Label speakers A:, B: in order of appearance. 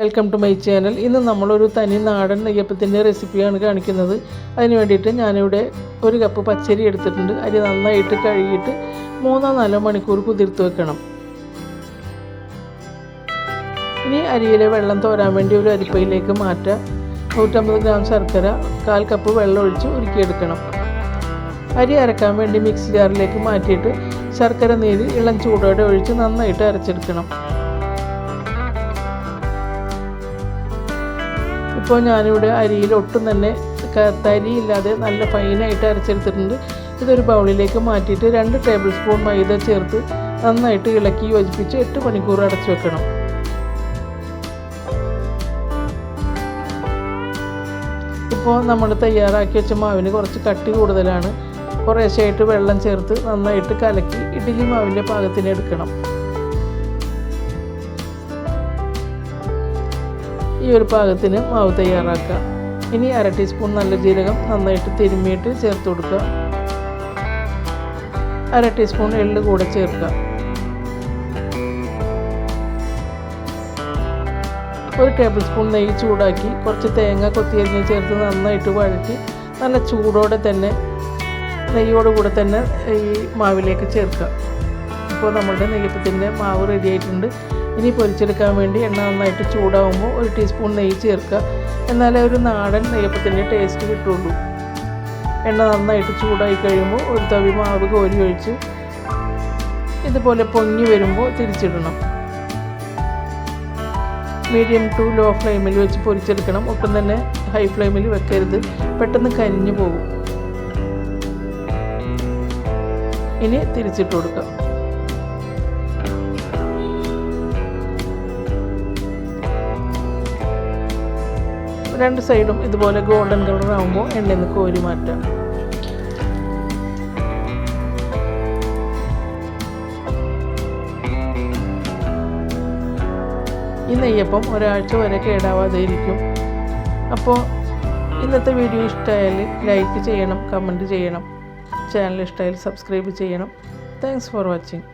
A: Welcome to my channel ഇന്ന് നമ്മളൊരു തനി നാടൻ നെയ്യപ്പത്തിന്റെ റെസിപ്പിയാണ് കാണിക്കുന്നത്. അതിന് വേണ്ടിയിട്ട് ഞാനിവിടെ ഒരു കപ്പ് പച്ചരി എടുത്തിട്ടുണ്ട്. അരി നന്നായിട്ട് കഴുകിയിട്ട് മൂന്നോ നാലോ മണിക്കൂർ കുതിർത്ത് വെക്കണം. ഇനി അരിയിലെ വെള്ളം തോരാൻ വേണ്ടി ഒരു അരിപ്പയിലേക്ക് മാറ്റാം. നൂറ്റമ്പത് ഗ്രാം ശർക്കര കാൽ കപ്പ് വെള്ളം ഒഴിച്ച് ഉരുക്കിയെടുക്കണം. അരി അരക്കാൻ വേണ്ടി മിക്സി ജാറിലേക്ക് മാറ്റിയിട്ട് ശർക്കര നീര് ഇളം ചൂടോടെ ഒഴിച്ച് നന്നായിട്ട് അരച്ചെടുക്കണം. ഇപ്പോൾ ഞാനിവിടെ അരിയിൽ ഒട്ടും തന്നെ തരിയില്ലാതെ നല്ല ഫൈനായിട്ട് അരച്ചെടുത്തിട്ടുണ്ട്. ഇതൊരു ബൗളിലേക്ക് മാറ്റിയിട്ട് രണ്ട് ടേബിൾ സ്പൂൺ മൈദ ചേർത്ത് നന്നായിട്ട് ഇളക്കി യോജിപ്പിച്ച് എട്ട് മണിക്കൂർ അടച്ചു വെക്കണം. ഇപ്പോൾ നമ്മൾ തയ്യാറാക്കി വെച്ച മാവിന് കുറച്ച് കട്ടി കൂടുതലാണ്. കുറേശ്ശായിട്ട് വെള്ളം ചേർത്ത് നന്നായിട്ട് കലക്കി ഇഡ്ഡലി മാവിന്റെ പാകത്തിന് എടുക്കണം. ഈ ഒരു പാകത്തിന് മാവ് തയ്യാറാക്കുക. ഇനി അര ടീസ്പൂൺ നല്ല ജീരകം നന്നായിട്ട് തിരുമ്മിയിട്ട് ചേർത്ത് കൊടുക്കുക. അര ടീസ്പൂൺ എള്ള് കൂടെ ചേർക്കുക. ഒരു ടേബിൾ സ്പൂൺ നെയ്യ് ചൂടാക്കി കുറച്ച് തേങ്ങ കൊത്തിയരിഞ്ഞ് ചേർത്ത് നന്നായിട്ട് വഴറ്റി നല്ല ചൂടോടെ തന്നെ നെയ്യോട് കൂടെ തന്നെ ഈ മാവിലേക്ക് ചേർക്കുക. ഇപ്പോൾ നമ്മുടെ നെയ്യപ്പത്തിന്റെ മാവ് റെഡി ആയിട്ടുണ്ട്. ഇനി പൊരിച്ചെടുക്കാൻ വേണ്ടി എണ്ണ നന്നായിട്ട് ചൂടാവുമ്പോൾ ഒരു ടീസ്പൂൺ നെയ്യ് ചേർക്കുക. എന്നാലേ ഒരു നാടൻ നെയ്യപ്പത്തിന്റെ ടേസ്റ്റ് കിട്ടുള്ളൂ. എണ്ണ നന്നായിട്ട് ചൂടായി കഴിയുമ്പോൾ ഒരു തവി മാവ് കോരി ഒഴിച്ച് ഇതുപോലെ പൊങ്ങി വരുമ്പോൾ തിരിച്ചിടണം. മീഡിയം ടു ലോ ഫ്ലെയിമിൽ വെച്ച് പൊരിച്ചെടുക്കണം. ഒട്ടും തന്നെ ഹൈ ഫ്ലെയിമിൽ വെക്കരുത്. പെട്ടെന്ന് കരിഞ്ഞു പോകും. ഇനി തിരിച്ചിട്ട് കൊടുക്കുക രണ്ട് സൈഡും ഇതുപോലെ ഗോൾഡൻ കളർ ആകുമ്പോൾ എണ്ണയിൽ നിന്ന് കോരി മാറ്റാം. ഈ നെയ്യപ്പം ഒരാഴ്ച വരെ കേടാവാതെ ഇരിക്കും അപ്പോൾ ഇന്നത്തെ വീഡിയോ ഇഷ്ടമായാൽ ലൈക്ക് ചെയ്യണം കമന്റ് ചെയ്യണം ചാനൽ ഇഷ്ടമായാൽ സബ്സ്ക്രൈബ് ചെയ്യണം. Thanks for watching